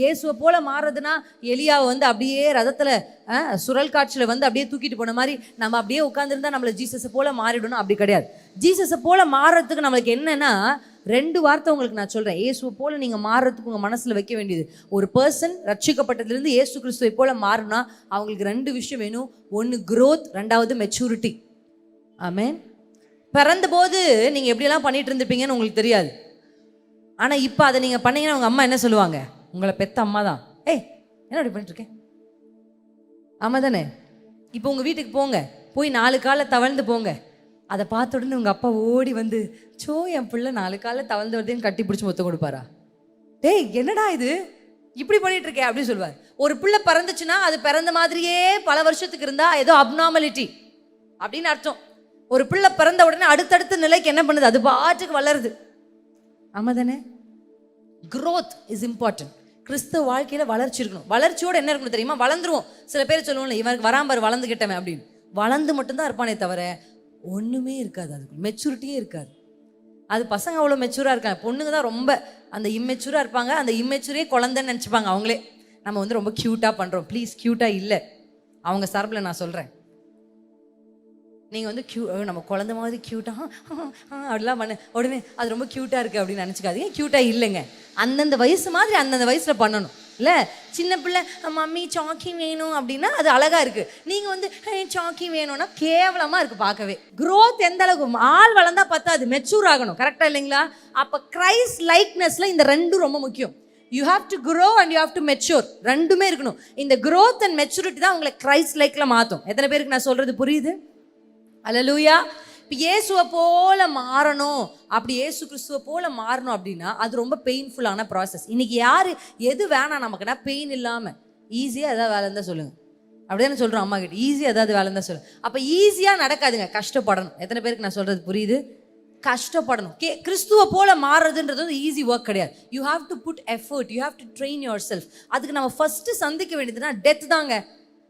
இயேசுவை போல மாறுறதுன்னா எலியாவை வந்து அப்படியே ரதத்தில் சுரல் காட்சியில் வந்து அப்படியே தூக்கிட்டு போன மாதிரி நம்ம அப்படியே உட்காந்துருந்தா நம்மளை ஜீசஸை போல மாறிடணும் அப்படி கிடையாது. ஜீசஸை போல மாறுறதுக்கு நம்மளுக்கு என்னன்னா ரெண்டு வார்த்தை உங்களுக்கு நான் சொல்கிறேன் இயேசுவை போல நீங்கள் மாறுறதுக்கு உங்கள் மனசில் வைக்க வேண்டியது. ஒரு பர்சன் ரட்சிக்கப்பட்டதுலேருந்து இயேசு கிறிஸ்துவை போல மாறினா அவங்களுக்கு ரெண்டு விஷயம் வேணும். ஒன்று க்ரோத் ரெண்டாவது மெச்சூரிட்டி ஆமேன் பிறந்தபோது நீங்கள் எப்படியெல்லாம் பண்ணிட்டு இருந்திருப்பீங்கன்னு உங்களுக்கு தெரியாது. ஆனால் இப்போ அதை நீங்கள் பண்ணீங்கன்னா உங்கள் அம்மா என்ன சொல்லுவாங்க? உங்களை பெத்த அம்மா தான். ஏய் என்ன அப்படி பண்ணிட்டு இருக்கேன் ஆமா தானே? இப்போ உங்க வீட்டுக்கு போங்க. போய் நாலு காலை தவழ்ந்து போங்க. அதை பார்த்த உடனே உங்க அப்பா ஓடி வந்து சோ என் பிள்ளை நாலு காலை தவழ்ந்து வருதுன்னு கட்டி பிடிச்சி மொத்தம் கொடுப்பாரா? டேய் என்னடா இது? இப்படி பண்ணிட்டு இருக்கே அப்படின்னு சொல்லுவார். ஒரு பிள்ளை பிறந்துச்சுன்னா அது பிறந்த மாதிரியே பல வருஷத்துக்கு இருந்தா ஏதோ அப்நார்மலிட்டி அப்படின்னு அர்த்தம். ஒரு பிள்ளை பிறந்த உடனே அடுத்தடுத்த நிலைக்கு என்ன பண்ணுது? அது பாட்டுக்கு வளருது. ஆமா தானே? Growth இஸ் இம்பார்ட்டன்ட் கிறிஸ்தவ வாழ்க்கையில வளர்ச்சி இருக்கணும். வளர்ச்சியோட என்ன இருக்கணும் தெரியுமா? வளர்ந்துருவோம். சில பேர் சொல்லுவோம்ல இவனுக்கு வராம்பார் வளர்ந்துகிட்டவன் அப்படின்னு. வளர்ந்து மட்டும்தான் இருப்பானே தவிர ஒண்ணுமே இருக்காது அதுக்கு. மெச்சூரிட்டியே இருக்காது. அது பசங்க அவ்வளோ மெச்சூராக இருக்காங்க. பொண்ணுங்க தான் ரொம்ப அந்த இம்மெச்சூராக இருப்பாங்க. அந்த இம்மெச்சூரே குழந்தைன்னு நினச்சிப்பாங்க அவங்களே. நம்ம வந்து ரொம்ப க்யூட்டாக பண்ணுறோம் ப்ளீஸ் க்யூட்டாக இல்லை. அவங்க சார்பில் நான் சொல்கிறேன் நீங்கள் வந்து க்யூ நம்ம குழந்த மாதிரி க்யூட்டாக அப்படிலாம் பண்ண உடனே அது ரொம்ப க்யூட்டாக இருக்குது அப்படின்னு நினச்சிக்காதீங்க. க்யூட்டாக இல்லைங்க. அந்தந்த வயசு மாதிரி அந்தந்த வயசில் பண்ணணும். இல்லை? சின்ன பிள்ளை மம்மி சாக்கி வேணும் அப்படின்னா அது அழகாக இருக்குது நீங்கள் வந்து சாக்கி வேணும்னா கேவலமாக இருக்குது பார்க்கவே. க்ரோத் எந்த அளவுக்கு ஆள் வளர்ந்தா பத்தாது மெச்சூர் ஆகணும். கரெக்டாக இல்லைங்களா? அப்போ கிரைஸ் லைக்னஸில் இந்த ரெண்டும் ரொம்ப முக்கியம். You have to grow and you have to mature ரெண்டுமே இருக்கணும். இந்த க்ரோத் அண்ட் மெச்சூரிட்டி தான் உங்களை கிரைஸ்ட் லைக்கில் மாற்றும் எத்தனை பேருக்கு நான் சொல்கிறது புரியுது? அல்ல லூயா இயேசுவை போல மாறணும். அப்படி இயேசு கிறிஸ்துவை போல மாறணும் அப்படின்னா அது ரொம்ப பெயின்ஃபுல்லான ப்ராசஸ் இன்னைக்கு யாரு எது வேணாம் நமக்குன்னா பெயின் இல்லாம ஈஸியா ஏதாவது வேலை இருந்தால் சொல்லுங்க. அப்படிதானே சொல்றோம் அம்மா கிட்ட. ஈஸியா ஏதாவது வேலை இருந்தால் சொல்லுங்க அப்ப ஈஸியா நடக்காதுங்க. கஷ்டப்படணும். எத்தனை பேருக்கு நான் சொல்றது புரியுது? கஷ்டப்படணும். கே கிறிஸ்துவை போல மாறுறதுன்றது வந்து ஈஸி ஒர்க் கிடையாது. You have to put effort you have to train yourself அதுக்கு நம்ம ஃபர்ஸ்ட் சந்திக்க வேண்டியதுன்னா டெத் தாங்க.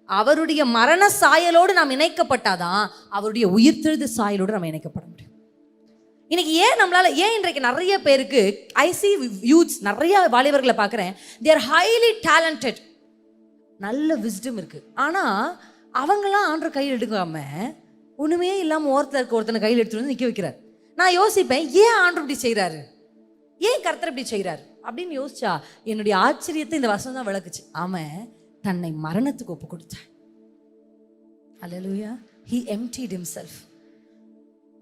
அவருடைய மரண சாயலோடு நாம் இணைக்கப்பட்டாதான் அவருடைய உயிர்த்தெழுது சாயலோடு நம்ம இணைக்கப்பட முடியும். இன்னைக்கு ஏன் நம்மளால ஏன் இன்றைக்கு நிறைய பேருக்கு ஐசி யூத்ஸ் நிறைய வாலிபர்களை பார்க்குறேன் தேர் ஹைலி டேலண்டட் நல்ல விஸ்டம் இருக்கு. ஆனா அவங்களாம் ஆண்டு கையில் எடுக்காம ஒண்ணுமே இல்லாம ஒருத்தர் இருக்க ஒருத்தனை கையில் எடுத்துட்டு வந்து நிக்க வைக்கிறார். நான் யோசிப்பேன் ஏன் ஆண்டு இப்படி செய்கிறாரு ஏன் கர்த்தர் இப்படி செய்கிறாரு அப்படின்னு யோசிச்சா என்னுடைய ஆச்சரியத்தை இந்த வசனம் தான் விளக்குச்சு. ஆமாம் தன்னை மரணத்துக்கு ஒப்பு கொடுத்தார் அல்லேலூயா ஹி emptied himself.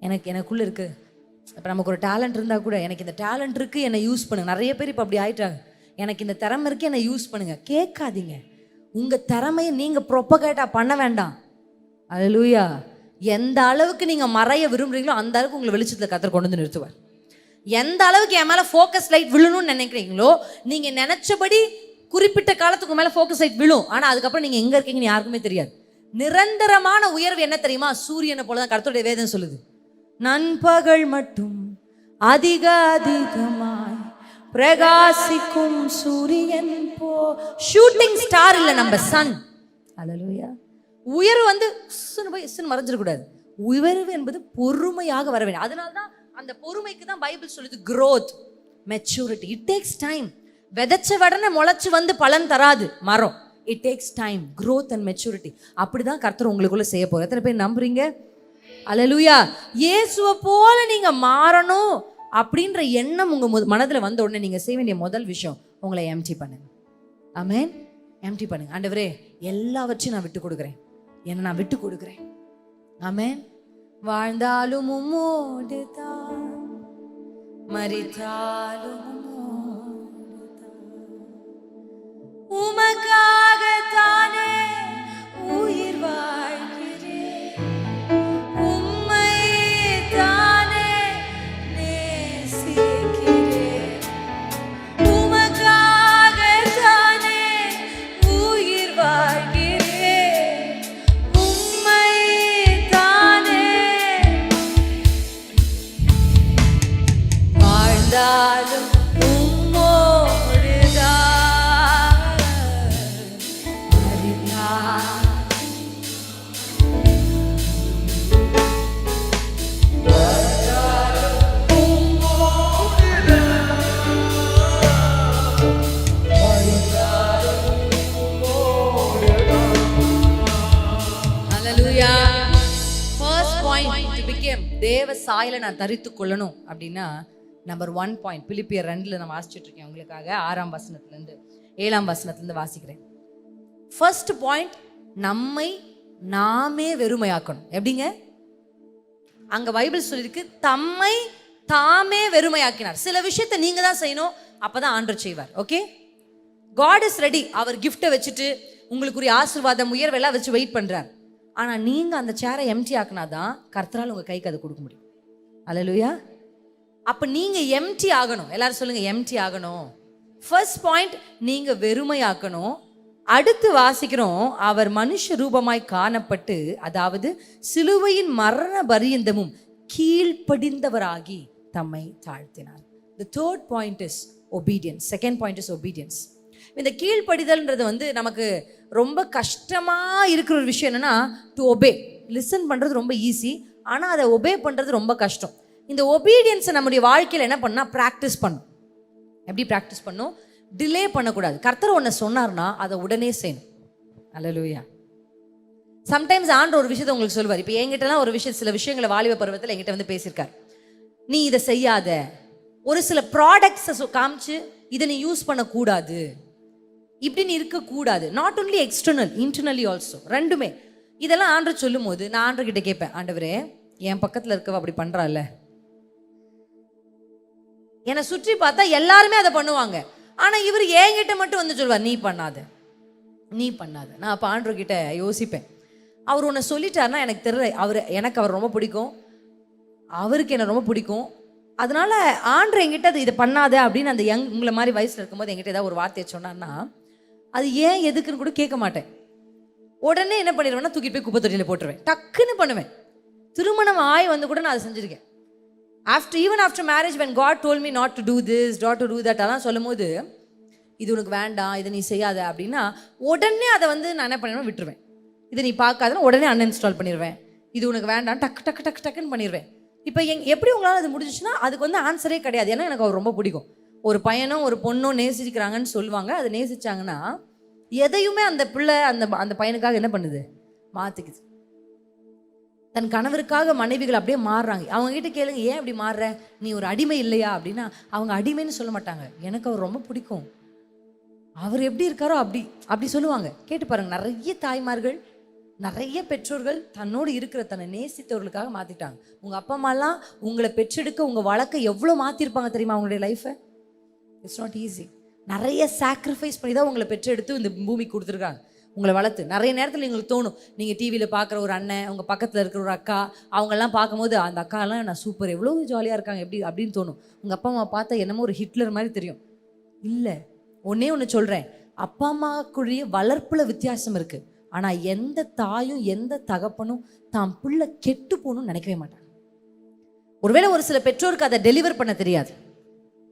எனக்கு எனக்குள்ள இருக்கு. இப்போ நமக்கு ஒரு டேலண்ட் இருந்தா கூட எனக்கு இந்த டேலண்ட் இருக்கு என்னை யூஸ் பண்ணுங்க. நிறைய பேர் இப்போ அப்படி ஆயிட்டாங்க. எனக்கு இந்த திறமை இருக்கு என்னை யூஸ் பண்ணுங்க. கேட்காதீங்க. உங்க திறமையை நீங்க ப்ரொப்பகேட்டா பண்ண வேண்டாம். அல்லேலூயா எந்த அளவுக்கு நீங்க மறைய விரும்புறீங்களோ அந்த அளவுக்கு உங்களை வெளிச்சத்துல கத்தர் கொண்டு வந்து நிறுத்துவார். எந்த அளவுக்கு என் மேல ஃபோக்கஸ் லைட் விழணும்னு நினைக்கிறீங்களோ நீங்க நினைச்சபடி குறிப்பிட்ட காலத்துக்கு மேல ஃபோக்கஸ் லைட் விழும். ஆனா அதுக்கப்புறம் நீங்க எங்க இருக்கீங்கன்னு யாருக்குமே தெரியாது. நிரந்தரமான உயர்வு என்ன தெரியுமா? சூரியனை போல தான் கர்த்தருடைய வேதம் சொல்லுது. நண்பகல் மட்டும் அதிக அதிகமாய் பிரகாசிக்கும் சூரியன் போ. ஷூட்டிங் ஸ்டார் இல்ல நம்ம சன் அல்லேலூயா உயர்வு வந்து இஸ்ஸுன்னு போய் இஸ்ஸுன்னு மறைஞ்சிடக்கூடாது உயர்வு என்பது பொறுமையாக வர வேண்டும். அதனால தான் அந்த பொறுமைக்கு தான் பைபிள் சொல்லுது growth maturity it takes time விதைச்ச உடனே முளைச்சு வந்து பலன் தராது. மரம். It takes time growth and maturity அப்படிதான் கர்த்தர் உங்களுக்குள்ளே செய்ய போறார். எத்தனை பேர் நம்புறீங்க? அல்லேலூயா இயேசுவை போல நீங்கள் மாறணும் அப்படின்ற எண்ணம் உங்கள் மனதில் வந்த உடனே நீங்கள் செய்ய வேண்டிய முதல் விஷயம் உங்களை எம்டி பண்ணுங்க. ஆமேன் எம்டி பண்ணுங்க. ஆண்டவரே எல்லாவற்றையும் நான் விட்டு கொடுக்குறேன். என்ன நான் விட்டு கொடுக்குறேன். ஆமேன் வாழ்ந்தாலும் மரித்தாலும் தான் வாயில் நான் தரித்து கொள்ளணும் அப்படின்னா நம்பர் ஒன் பாயிண்ட் பிலிப்பியர் ரெண்டில் நான் வாசிச்சுட்டு இருக்கேன் உங்களுக்காக. ஆறாம் வசனத்துலேருந்து ஏழாம் வசனத்துலேருந்து வாசிக்கிறேன். ஃபர்ஸ்ட் பாயிண்ட் நம்மை நாமே வெறுமையாக்கணும். எப்படிங்க? அங்கே பைபிள் சொல்லியிருக்கு தம்மை தாமே வெறுமையாக்கினார். சில விஷயத்தை நீங்கள் தான் செய்யணும் அப்போ தான் ஆண்டர் செய்வார். ஓகே காட் இஸ் ரெடி அவர் கிஃப்ட்டை வச்சுட்டு உங்களுக்குரிய ஆசீர்வாதம் உயர்வெல்லாம் வச்சு வெயிட் பண்ணுறார் ஆனால் நீங்கள் அந்த சேரை எம்டி ஆக்கினா தான் கர்த்தரால் உங்கள் கைக்கு அதை கொடுக்க முடியும். அலலுயா அப்ப நீங்க எம்டி ஆகணும். எல்லாரும் சொல்லுங்க எம்டி ஆகணும். ஃபர்ஸ்ட் பாயிண்ட் நீங்க வெறுமையாக்கணும். அடுத்து வாசிக்கிறோம் அவர் மனுஷ ரூபமாய் காணப்பட்டு அதாவது சிலுவையின் மரண பரியந்தமும் கீழ்ப்படிந்தவராகி தம்மை தாழ்த்தினார். The third point is obedience second point is obedience இந்த கீழ்ப்படிதல்ன்றது வந்து நமக்கு ரொம்ப கஷ்டமாக இருக்கிற ஒரு விஷயம் என்னென்னா டு ஒபே லிசன் பண்ணுறது ரொம்ப ஈஸி ஆனால் அதை ஒபே பண்ணுறது ரொம்ப கஷ்டம். இந்த ஒபீடியன்ஸை நம்முடைய வாழ்க்கையில் என்ன பண்ணால் ப்ராக்டிஸ் பண்ணும். எப்படி ப்ராக்டிஸ் பண்ணும்? டிலே பண்ணக்கூடாது. கர்த்தர் ஒன்று சொன்னார்னா அதை உடனே செய்யணும். அலலூயா சம்டைம்ஸ் ஆண்டு ஒரு விஷயத்தை உங்களுக்கு சொல்லுவார். இப்போ என்கிட்டலாம் ஒரு விஷயம் சில விஷயங்களை வாலிப பருவத்தில் என்கிட்ட வந்து பேசியிருக்கார். நீ இதை செய்யாத. ஒரு சில ப்ராடக்ட்ஸை காமிச்சு இதை நீ யூஸ் பண்ணக்கூடாது. இப்படின்னு இருக்கக்கூடாது. Not only external internally also ரெண்டுமே. இதெல்லாம் ஆண்டு சொல்லும் போது நான் ஆண்டு கிட்ட கேட்பேன் ஆண்டவரே என் பக்கத்தில் இருக்கவ அப்படி பண்றாள்ல? என்னை சுற்றி பார்த்தா எல்லாருமே அதை பண்ணுவாங்க. ஆனா இவர் என்கிட்ட மட்டும் வந்து சொல்லுவார் நீ பண்ணாத நீ பண்ணாத. நான் அப்போ ஆண்டவர் கிட்ட யோசிப்பேன். அவர் உன்னை சொல்லிட்டாருன்னா எனக்கு தெரியல அவர் எனக்கு அவர் ரொம்ப பிடிக்கும். அவருக்கு என்ன ரொம்ப பிடிக்கும். அதனால ஆண்டு என்கிட்ட அது இதை பண்ணாத அப்படின்னு அந்த யங் உங்களை மாதிரி வயசுல இருக்கும்போது என்கிட்ட ஏதாவது ஒரு வார்த்தையை சொன்னார்னா அது ஏன் எதுக்குன்னு கூட கேட்க மாட்டேன். உடனே என்ன பண்ணிடுவேன்னா தூக்கிட்டு போய் குப்பை தொட்டியில் போட்டுருவேன். டக்குன்னு பண்ணுவேன். திருமணம் ஆய் வந்து கூட நான் அதை செஞ்சுருக்கேன். After even after marriage when God told me not do this that not do that that அதெல்லாம் சொல்லும்போது இது உனக்கு வேண்டாம் இதை நீ செய்யாத அப்படின்னா உடனே அதை வந்து நான் என்ன பண்ணிடுவேன் விட்டுருவேன். இதை நீ பார்க்காதனா உடனே அன்இன்ஸ்டால் பண்ணிடுவேன் இது உனக்கு வேண்டாம் டக்கு டக்கு டக்கு டக்குன்னு பண்ணிடுவேன் இப்போ எங் எப்படி உங்களால் அது முடிஞ்சிச்சுன்னா அதுக்கு வந்து ஆன்சரே கிடையாது. ஏன்னா எனக்கு அவர் ரொம்ப பிடிக்கும். ஒரு பையனும் ஒரு பொண்ணும் நேசிக்கிறாங்கன்னு சொல்லுவாங்க. அதை நேசிச்சாங்கன்னா எதையுமே அந்த பிள்ளை அந்த அந்த பையனுக்காக என்ன பண்ணுது? மாற்றிக்குது தன் கணவருக்காக மனைவிகள் அப்படியே மாறுறாங்க. அவங்க கிட்ட கேளுங்க ஏன் அப்படி மாறுற? நீ ஒரு அடிமை இல்லையா? அப்படின்னா அவங்க அடிமைன்னு சொல்ல மாட்டாங்க. எனக்கு அவர் ரொம்ப பிடிக்கும். அவர் எப்படி இருக்காரோ அப்படி அப்படி சொல்லுவாங்க. கேட்டு பாருங்க நிறைய தாய்மார்கள் நிறைய பெற்றோர்கள் தன்னோடு இருக்கிற தன்னை நேசித்தவர்களுக்காக மாத்திட்டாங்க. உங்க அப்பா அம்மாலாம் உங்களை பெற்றெடுக்க உங்க வழக்கை எவ்வளோ மாத்திருப்பாங்க தெரியுமா அவங்களுடைய லைஃப்பை இட்ஸ் நாட் ஈஸி நிறைய சாக்ரிஃபைஸ் பண்ணி தான் உங்களை பெற்றெடுத்து இந்த பூமிக்கு கொடுத்துருக்காங்க. உங்களை வளர்த்து. நிறைய நேரத்தில் எங்களுக்கு தோணும் நீங்கள் டிவியில் பார்க்குற ஒரு அண்ணன் உங்கள் பக்கத்தில் இருக்கிற ஒரு அக்கா அவங்கெல்லாம் பார்க்கும்போது அந்த அக்காலாம் நான் சூப்பர் எவ்வளோ ஜாலியாக இருக்காங்க எப்படி? அப்படின்னு தோணும். உங்கள் அப்பா அம்மா பார்த்தா என்னமோ ஒரு ஹிட்லர் மாதிரி தெரியும். இல்லை ஒன்றே ஒன்று சொல்கிறேன் அப்பா அம்மாக்குரிய வளர்ப்பில் வித்தியாசம் இருக்குது ஆனால் எந்த தாயும் எந்த தகப்பனும் தான் பிள்ளை கெட்டு போகணும்னு நினைக்கவே மாட்டாங்க. ஒருவேளை ஒரு சில பெற்றோருக்கு அதை டெலிவர் பண்ண தெரியாது.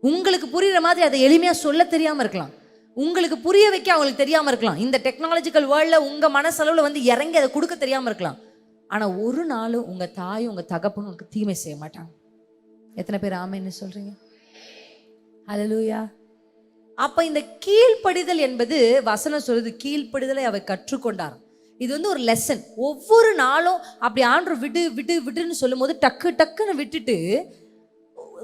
உங்களுக்கு புரியுற மாதிரி அதை எளிமையாக சொல்ல தெரியாமல் இருக்கலாம். உங்களுக்கு புரிய வைக்க அவங்களுக்கு தெரியாமல் இருக்கலாம். இந்த டெக்னாலஜிக்கல் வேர்ல்டில் உங்கள் மனசளவில் வந்து இறங்கி அதை கொடுக்க தெரியாமல் இருக்கலாம். ஆனால் ஒரு நாளும் உங்கள் தாயும் உங்கள் தகப்பன் உங்களுக்கு தீமை செய்ய மாட்டாங்க. எத்தனை பேர் ஆமைன்னு சொல்கிறீங்க ஹalleluya அப்போ இந்த கீழ்ப்படிதல் என்பது வசனம் சொல்லுது கீழ்ப்படிதலை அவர் கற்றுக்கொண்டார். இது வந்து ஒரு லெசன் ஒவ்வொரு நாளும் அப்படி ஆண்டு விடு விடு விடுன்னு சொல்லும்போது டக்கு டக்குன்னு விட்டுட்டு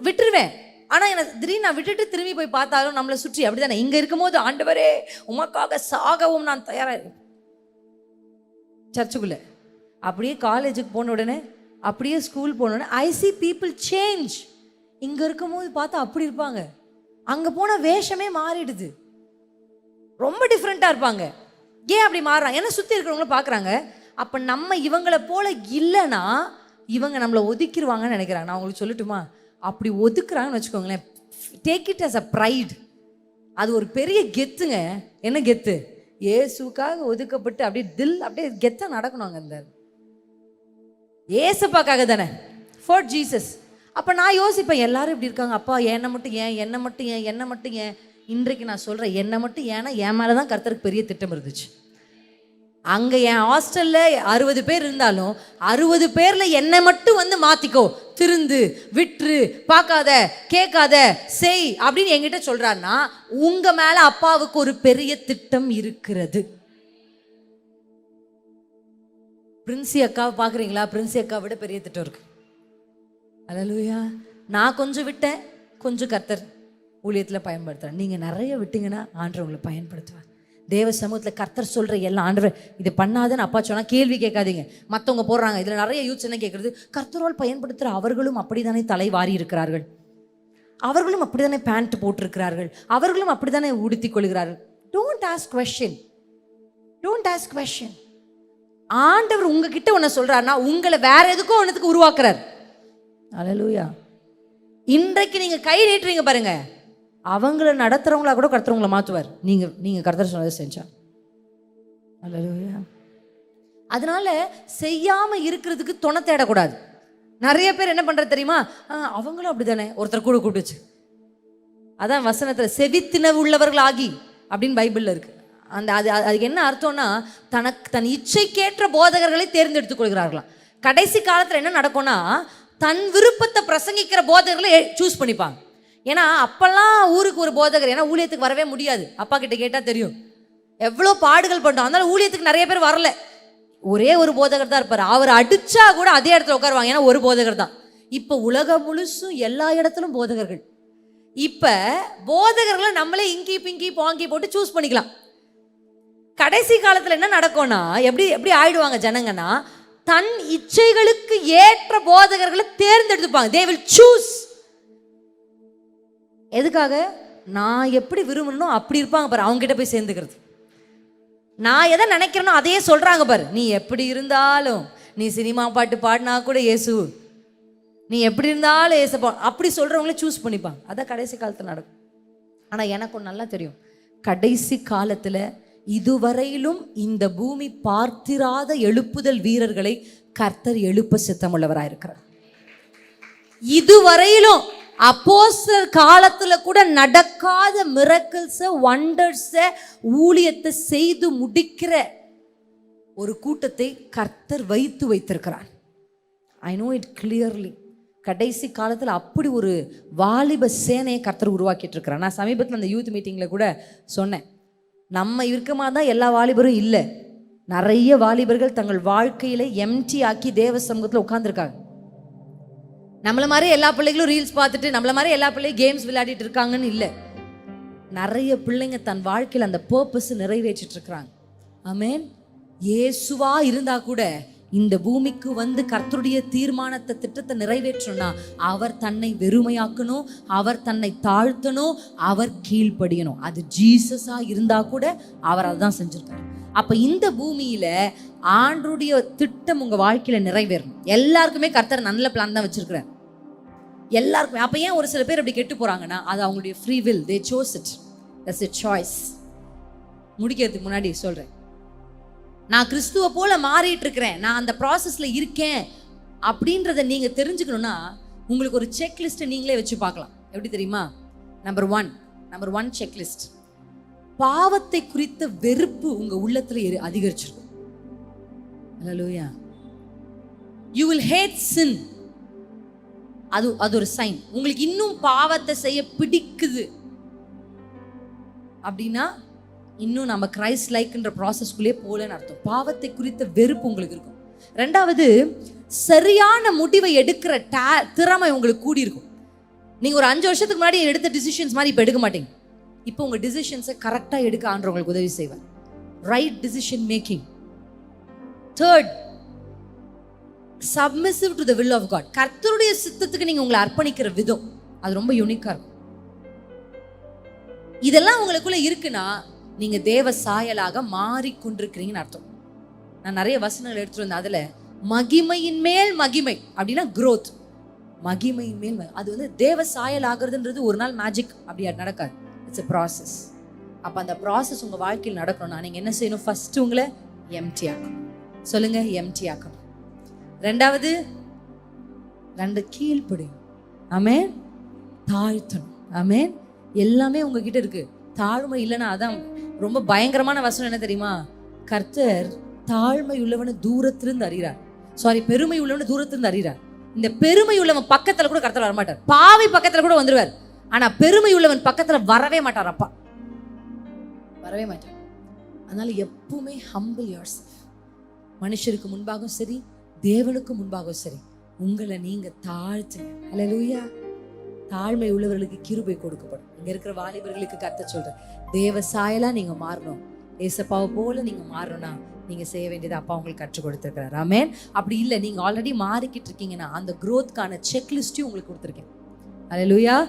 விட்டுருவேன். ஆனால் எனக்கு திடீர்னு நான் விட்டுட்டு திரும்பி போய் பார்த்தாலும் நம்மளை சுற்றி அப்படிதானே? இங்கே இருக்கும்போது ஆண்டவரே உமக்காக சாகவும் நான் தயாராக சர்ச்சுக்குள்ளே அப்படியே காலேஜுக்கு போன உடனே அப்படியே ஸ்கூல் போன உடனே ஐ சி பீப்புள் சேஞ்ச் இங்கே இருக்கும்போது பார்த்தா அப்படி இருப்பாங்க. அங்கே போன வேஷமே மாறிடுது. ரொம்ப டிஃப்ரெண்ட்டாக இருப்பாங்க. ஏன் அப்படி மாறுறாங்க? ஏன்னா சுற்றி இருக்கிறவங்கள பார்க்குறாங்க. அப்போ நம்ம இவங்களை போல இல்லைன்னா இவங்க நம்மளை ஒதுக்கிடுவாங்கன்னு நினைக்கிறாங்க. நான் உங்களுக்கு சொல்லட்டுமா? அப்படி ஒதுக்குறாங்கன்னு வச்சுக்கோங்களேன். Take it as a pride அது ஒரு பெரிய கெத்துங்க. என்ன கெத்து? ஏசுக்காக ஒதுக்கப்பட்டு அப்படியே தில் அப்படியே கெத்தாக நடக்கணும் அங்கே இந்த ஏசப்பாக்காக தானே. ஃபார் ஜீசஸ் அப்போ நான் யோசிப்பேன் எல்லாரும் இப்படி இருக்காங்க. அப்பா என்னை மட்டும் ஏன்? என்னை மட்டும் ஏன்? என்னை மட்டும் ஏன்? இன்றைக்கு நான் சொல்கிறேன் என்னை மட்டும் ஏன்னா என் மேலே தான் கருத்தருக்கு பெரிய திட்டம் இருந்துச்சு. அங்கே என் ஹாஸ்டலில் அறுபது பேர் இருந்தாலும் அறுபது பேரில் என்னை மட்டும் வந்து மாற்றிக்கோ திருந்து விட்டுரு பார்க்காத கேட்காத செய் அப்படின்னு என்கிட்ட சொல்கிறாருன்னா உங்கள் மேலே அப்பாவுக்கு ஒரு பெரிய திட்டம் இருக்கிறது. பிரின்சி அக்காவை பார்க்குறீங்களா? பிரின்சி அக்கா விட பெரிய திட்டம் இருக்கு. அல்லேலூயா நான் கொஞ்சம் விட்டேன் கொஞ்சம் கர்த்தர் ஊழியத்தில் பயன்படுத்துகிறேன் நீங்கள் நிறைய விட்டீங்கன்னா ஆண்டவங்களை உங்களை தேவ சமூகத்தில் கர்த்தர் சொல்கிற எல்லா ஆண்டவர் இது பண்ணாதன்னு அப்பா சொன்னால் கேள்வி கேட்காதீங்க. மற்றவங்க போடுறாங்க. இதில் நிறைய யூத்ஸ் என்ன கேட்குறது கர்த்தரால் பயன்படுத்துகிற அவர்களும் அப்படிதானே தலை வாரி இருக்கிறார்கள். அவர்களும் அப்படிதானே பேண்ட் போட்டிருக்கிறார்கள். அவர்களும் அப்படி தானே உடுத்திக் கொள்கிறார்கள். Don't ask question don't ask question ஆண்டவர் உங்ககிட்ட ஒன்று சொல்கிறாருன்னா உங்களை வேற எதுக்கும் ஒன்றுத்துக்கு உருவாக்குறார். அலலூயா இன்றைக்கு நீங்கள் கை நீட்டுறீங்க பாருங்கள் அவங்கள நடத்துறவங்களா கூட கர்த்தரவங்கள மாத்துவார். நீங்க நீங்க கர்த்தர் சொன்னதை செஞ்சா. அதனால செய்யாம இருக்கிறதுக்கு துணை தேடக்கூடாது. நிறைய பேர் என்ன பண்றது தெரியுமா? அவங்களும் அப்படிதானே. ஒருத்தர் கூட கூப்பிட்டுச்சு. அதான் வசனத்துல செவித்தினவு உள்ளவர்கள் ஆகி அப்படின்னு பைபிள்ல இருக்கு. அந்த அது- அதுக்கு என்ன அர்த்தம்னா தனக்கு தன் இச்சைக்கேற்ற போதகர்களை தேர்ந்தெடுத்துக் கொள்கிறார்களாம். கடைசி காலத்துல என்ன நடக்கும்னா தன் விருப்பத்தை பிரசங்கிக்கிற போதகர்களை சூஸ் பண்ணிப்பாங்க. ஏன்னா அப்போல்லாம் ஊருக்கு ஒரு போதகர் ஏன்னா ஊழியத்துக்கு வரவே முடியாது. அப்பா கிட்ட கேட்டால் தெரியும். எவ்வளோ பாடுகள் பண்ணுறோம் அதனால ஊழியத்துக்கு நிறைய பேர் வரல. ஒரே ஒரு போதகர் தான் இருப்பார். அவர் அடித்தா கூட அதே இடத்துல உட்காருவாங்க. ஏன்னா ஒரு போதகர் தான். இப்போ உலகம் முழுசும் எல்லா இடத்துலும் போதகர்கள். இப்போ போதகர்களை நம்மளே இங்கி பிங்கி பாங்கி போட்டு சூஸ் பண்ணிக்கலாம். கடைசி காலத்தில் என்ன நடக்கும்னா எப்படி எப்படி ஆயிடுவாங்க ஜனங்கன்னா தன் இச்சைகளுக்கு ஏற்ற போதகர்களை தேர்ந்தெடுத்துப்பாங்க. தே வில் சூஸ் எதுக்காக? நான் எப்படி விரும்பணும் அப்படி இருப்பாங்க பாரு அவங்க கிட்ட போய் சேர்ந்துக்கிறது. நான் எதை நினைக்கிறேனோ அதையே சொல்றாங்க பாரு. நீ எப்படி இருந்தாலும் நீ சினிமா பாட்டு பாடினா கூட இயேசு நீ எப்படி இருந்தாலும் ஏசப்பா அப்படி சொல்றவங்களே சூஸ் பண்ணிப்பாங்க. அதான் கடைசி காலத்தில் நடக்கும். ஆனா எனக்கு நல்லா தெரியும். கடைசி காலத்துல இதுவரையிலும் இந்த பூமி பார்த்திராத எழுப்புதல் வீரர்களை கர்த்தர் எழுப்ப சித்தமுள்ளவராயிருக்கிறார். இதுவரையிலும் அப்போஸ்டர் காலத்தில் கூட நடக்காத மிரக்கல்ஸை ஒண்டர்ஸை ஊழியத்தை செய்து முடிக்கிற ஒரு கூட்டத்தை கர்த்தர் வைத்து வைத்திருக்கிறார். ஐ நோ இட் கிளியர்லி கடைசி காலத்தில் அப்படி ஒரு வாலிப சேனையை கர்த்தர் உருவாக்கிட்டு இருக்கிறார் நான் சமீபத்தில் அந்த யூத் மீட்டிங்கில் கூட சொன்னேன். நம்ம இருக்கமாக தான் எல்லா வாலிபரும் இல்லை. நிறைய வாலிபர்கள் தங்கள் வாழ்க்கையில் எம்டி ஆக்கி தேவ சமூகத்தில் உட்காந்துருக்காங்க நம்மள மாதிரி எல்லா பிள்ளைகளும் ரீல்ஸ் பார்த்துட்டு நம்மள மாதிரி எல்லா பிள்ளையும் கேம்ஸ் விளையாடிட்டு இருக்காங்கன்னு இல்லை. நிறைய பிள்ளைங்க தன் வாழ்க்கையில் அந்த பர்பஸ் நிறைவேற்றிட்டு இருக்கிறாங்க ஆமென் இயேசுவா இருந்தா கூட இந்த பூமிக்கு வந்து கர்த்தருடைய தீர்மானத்தை திட்டத்தை நிறைவேற்றணும்னா அவர் தன்னை வெறுமையாக்கணும் அவர் தன்னை தாழ்த்தணும் அவர் கீழ்ப்படியணும். அது ஜீசஸா இருந்தா கூட அவர் அதான் செஞ்சிருக்காரு. அப்ப இந்த பூமியில ஆண்டுடைய திட்டம் உங்க வாழ்க்கையில நிறைவேறணும். எல்லாருக்குமே கர்த்தர் நல்ல பிளான் தான் வச்சிருக்கிறார். எல்லாருக்குமே அப்ப ஏன் ஒரு சில பேர் அப்படி கெட்டு போறாங்கன்னா அது அவங்களுடைய free will they chose it that's it choice முடிக்கிறதுக்கு முன்னாடி சொல்றேன். நான் கிறிஸ்துவ போல மாறிட்டு இருக்கிறேன் நான் அந்த ப்ராசஸ்ல இருக்கேன் அப்படின்றத நீங்க தெரிஞ்சுக்கணும்னா உங்களுக்கு ஒரு செக் லிஸ்ட்டை நீங்களே வச்சு பார்க்கலாம். எப்படி தெரியுமா? Number one number one check list பாவத்தை குறித்த வெறுப்பு உங்க உள்ளத்துல எரி- அதிகரிச்சிருக்கும். ஹalleluya யூ வில் ஹேட் சின் அது அது ஒரு சைன் உங்களுக்கு இன்னும் பாவத்தை செய்ய பிடிக்குது. அப்படின்னா இன்னும் நம்ம கிரைஸ்ட் லைக்ன்ற ப்ராசஸ்க்குள்ளே போகலன்னு அர்த்தம். பாவத்தை குறித்த வெறுப்பு உங்களுக்கு இருக்கும். ரெண்டாவது சரியான முடிவை எடுக்கிற டே திறமை உங்களுக்கு கூடி இருக்கும் நீங்கள் ஒரு அஞ்சு வருஷத்துக்கு முன்னாடி எடுத்த டிசிஷன்ஸ் மாதிரி இப்போ எடுக்க மாட்டீங்க. இப்போ உங்கள் டிசிஷன்ஸை கரெக்டாக எடுக்க ஆண்டவங்களுக்கு உதவி செய்வார். Right decision making third submissive to the will of God கர்த்தருடைய சித்தத்துக்கு நீங்கள் உங்களை அர்ப்பணிக்கிற விதம். அது ரொம்ப யூனிக்காக இருக்கும். இதெல்லாம் உங்களுக்குள்ள இருக்குன்னா நீங்கள் தேவ சாயலாக மாறிக்கொண்டிருக்கிறீங்கன்னு அர்த்தம். நான் நிறைய வசனங்கள் எடுத்துட்டு வந்தேன் அதில் மகிமையின் மேல் மகிமை அப்படின்னா க்ரோத் மகிமையின் மேல் அது வந்து தேவ சாயல் ஆகுறதுன்றது ஒரு நாள் மேஜிக் அப்படி நடக்காது. இட்ஸ் எ ப்ராசஸ் அப்ப அந்த ப்ராசஸ் உங்க வாழ்க்கையில் நடக்கணும்னா நீங்க என்ன செய்யணும்? ஃபஸ்ட்டு உங்களை எம்டி ஆக்கணும். சொல்லுங்க எம்டி ஆக்கணும். ரெண்டாவது ரெண்டு கீழ்ப்படியும். ஆமே தாழ்த்தணும். ஆமே எல்லாமே உங்ககிட்ட இருக்கு. தாழ்மை இல்லைன்னா அதான் ரொம்ப பயங்கரமான வசனம் என்ன தெரியுமா? கர்த்தர் தாழ்மை உள்ளவனை தூரத்திலிருந்து அறிகிறார். சாரி பெருமை உள்ளவனை தூரத்திலிருந்து அறிகிறார். இந்த பெருமை உள்ளவன் பக்கத்துல கூட கர்த்தர் வரமாட்டார். பாவி பக்கத்துல கூட வந்துடுவார் ஆனா பெருமை உள்ளவன் பக்கத்துல வரவே மாட்டார் அப்பா. வரவே மாட்டார் அதனால எப்பவுமே ஹம்பிள் யோர் மனுஷருக்கு முன்பாகவும் சரி தேவனுக்கு முன்பாகவும் சரி உங்களை நீங்க தாழ்த்துங்க அலலூயா தாழ்மை உள்ளவர்களுக்கு கிருபை கொடுக்கப்படும். இங்க இருக்கிற வாலிபர்களுக்கு கத்த சொல்றேன். தேவ சாயலா நீங்க மாறணும். ஏசப்பாவை போல நீங்க மாறணும்னா நீங்க செய்ய வேண்டியது அப்பா உங்களுக்கு கற்றுக் கொடுத்துருக்கிறார். ஆமென் அப்படி இல்லை நீங்க ஆல்ரெடி மாறிக்கிட்டு இருக்கீங்கன்னா அந்த growthக்கான செக்லிஸ்ட்டையும் உங்களுக்கு கொடுத்துருக்கேன். அல்லேலூயா